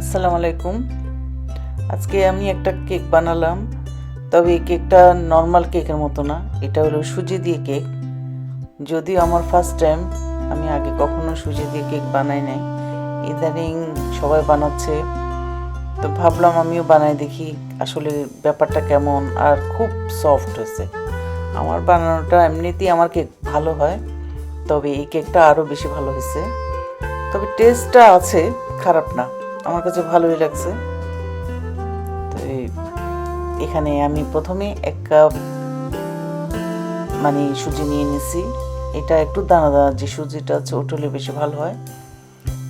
আসসালামু আলাইকুম। আজকে আমি একটা কেক বানালাম, তবে এই কেকটা নর্মাল কেকের মতো না। এটা হলো সুজি দিয়ে কেক। যদিও আমার ফার্স্ট টাইম আমি আগে কখনো সুজি দিয়ে কেক বানাই নাই। ইদানিং সবাই বানাচ্ছে। তো ভাবলাম আমিও বানাই দেখি আসলে ব্যাপারটা কেমন আর খুব সফট হয়েছে। আমার বানানোটা এমনিতেই আমার কেক ভালো হয়, তবে এই কেকটা আরও বেশি ভালো হয়েছে। তবে টেস্টটা আছে, খারাপ না। আমার কাছে ভালোই লাগছে। তো এখানে আমি প্রথমে এক কাপ মানে সুজি নিয়ে নিছি। এটা একটু দানা দানা, যে সুজিটা আছে ওটা হলে বেশি ভালো হয়।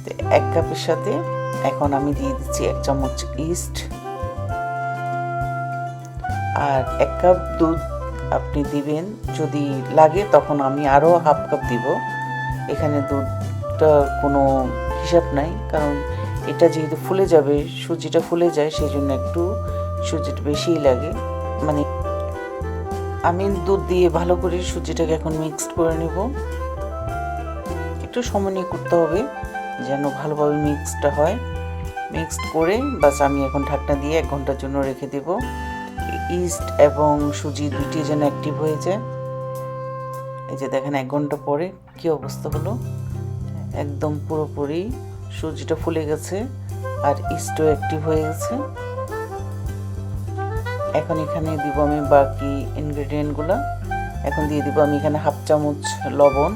তো এক কাপের সাথে এখন আমি দিয়ে দিচ্ছি এক চামচ ইস্ট। আর এক কাপ দুধ আপনি দিবেন, যদি লাগে তখন আমি আরও হাফ কাপ দিব। এখানে দুধটা কোনো হিসাব নাই, কারণ এটা যেহেতু ফুলে যাবে সুজিটা ফুলে যায় সেই জন্য একটু সুজিটা বেশিই লাগে। মানে আমি দুধ দিয়ে ভালো করে সুজিটাকে এখন মিক্সড করে নেব। একটু সময় নিয়ে করতে হবে যেন ভালোভাবে মিক্সডটা হয়। মিক্সড করে বাস আমি এখন ঢাকনা দিয়ে এক ঘণ্টার জন্য রেখে দেব। ইস্ট এবং সুজি দুটি যেন অ্যাক্টিভ হয়ে যায়। এই যে দেখেন, এক ঘণ্টা পরে কি অবস্থা হলো? একদম পুরোপুরি সুজিটা ফুলে গেছে আর ইস্টও অ্যাক্টিভ হয়ে গেছে। এখন এখানে দিব আমি বাকি ইনগ্রেডিয়েন্টগুলো এখন দিয়ে দিব আমি এখানে হাফ চামচ লবণ।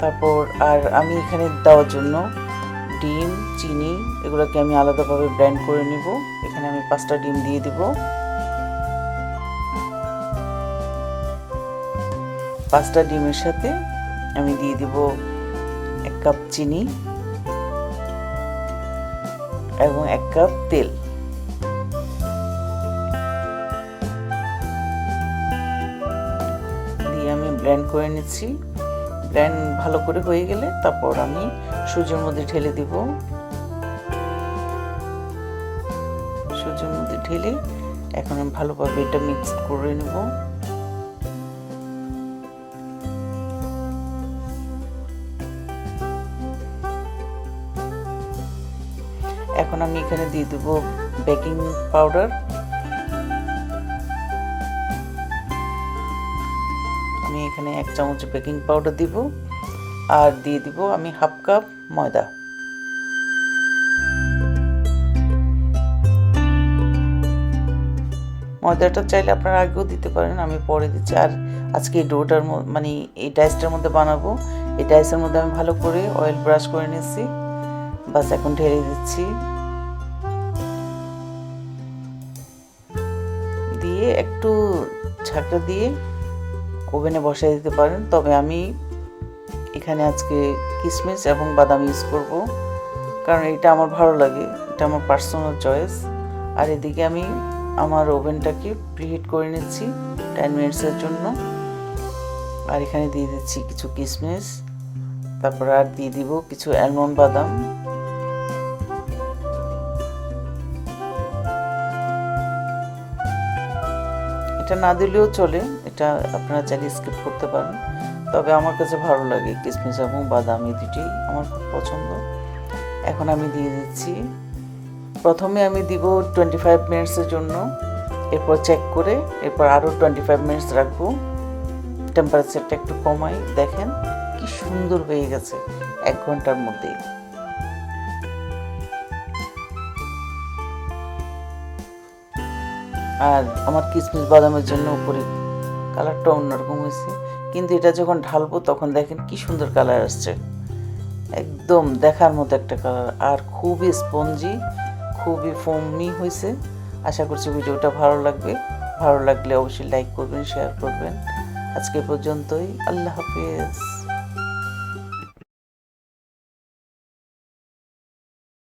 তারপর আর আমি এখানে দেওয়ার জন্য ডিম, চিনি, এগুলোকে আমি আলাদাভাবে ব্র্যান্ড করে নিব। এখানে আমি পাঁচটা ডিম দিয়ে দিব। পাঁচটা ডিমের সাথে আমি দিয়ে দিব এক কাপ চিনি এবং এক কাপ তেল। দিয়ে আমি ব্লেন্ড করে নিচ্ছি। ব্লেন্ড ভালো করে হয়ে গেলে তারপর আমি সুজির মধ্যে ঢেলে দিব। সুজির মধ্যে ঢেলে এখন আমি ভালোভাবে এটা মিক্স করে নেব। এখন আমি এখানে দিয়ে দেব বেকিং পাউডার। আমি এখানে এক চামচ বেকিং পাউডার দিব, আর দিয়ে দিব আমি হাফ কাপ ময়দা। ময়দাটা চাইলে আপনারা আগেও দিতে পারেন, আমি পরে দিচ্ছি। আর আজকে এই ডোটার মানে এই ডাইসটার মধ্যে বানাবো। এই ডাইসের মধ্যে আমি ভালো করে অয়েল ব্রাশ করে নিচ্ছি বাস এখন ঢেলে দিচ্ছি। দিয়ে একটু ঝাঁকড়া দিয়ে ওভেনে বসাই দিতে পারেন। তবে আমি এখানে আজকে কিশমিশ এবং বাদাম ইউজ করব। কারণ এটা আমার ভালো লাগে, এটা আমার পার্সোনাল চয়েস আর এদিকে আমি আমার ওভেনটাকে প্রিহিট করে নিচ্ছি টেন মিনিটসের জন্য। আর এখানে দিয়ে দিচ্ছি কিছু কিশমিশ তারপর আর দিয়ে দিব কিছু অ্যালমন্ড বাদাম। এটা না দিলেও চলে, এটা আপনারা চাইলে স্কিপ করতে পারেন। তবে আমার কাছে ভালো লাগে কিশমিশ এবং বাদাম এই দুটি আমার খুব পছন্দ। এখন আমি দিয়ে দিচ্ছি। প্রথমে আমি দিব টোয়েন্টি ফাইভ মিনিটসের জন্য। এরপর চেক করে, এরপর আরও টোয়েন্টি ফাইভ মিনিটস রাখব। টেম্পারেচারটা একটু কমাই, দেখেন কি সুন্দর হয়ে গেছে এক ঘণ্টার মধ্যেই। আর আমার কিশমিশ বাদামের জন্য উপরে কালারটা অন্যরকম হয়েছে। কিন্তু এটা যখন ঢালবো, তখন দেখেন কি সুন্দর কালার আসছে। একদম দেখার মতো একটা কালার। আর খুবই স্পঞ্জি, খুবই ফোমি হয়েছে। আশা করছি ভিডিওটা ভালো লাগবে। ভালো লাগলে অবশ্যই লাইক করবেন শেয়ার করবেন। আজকে পর্যন্তই। আল্লাহ হাফিজ।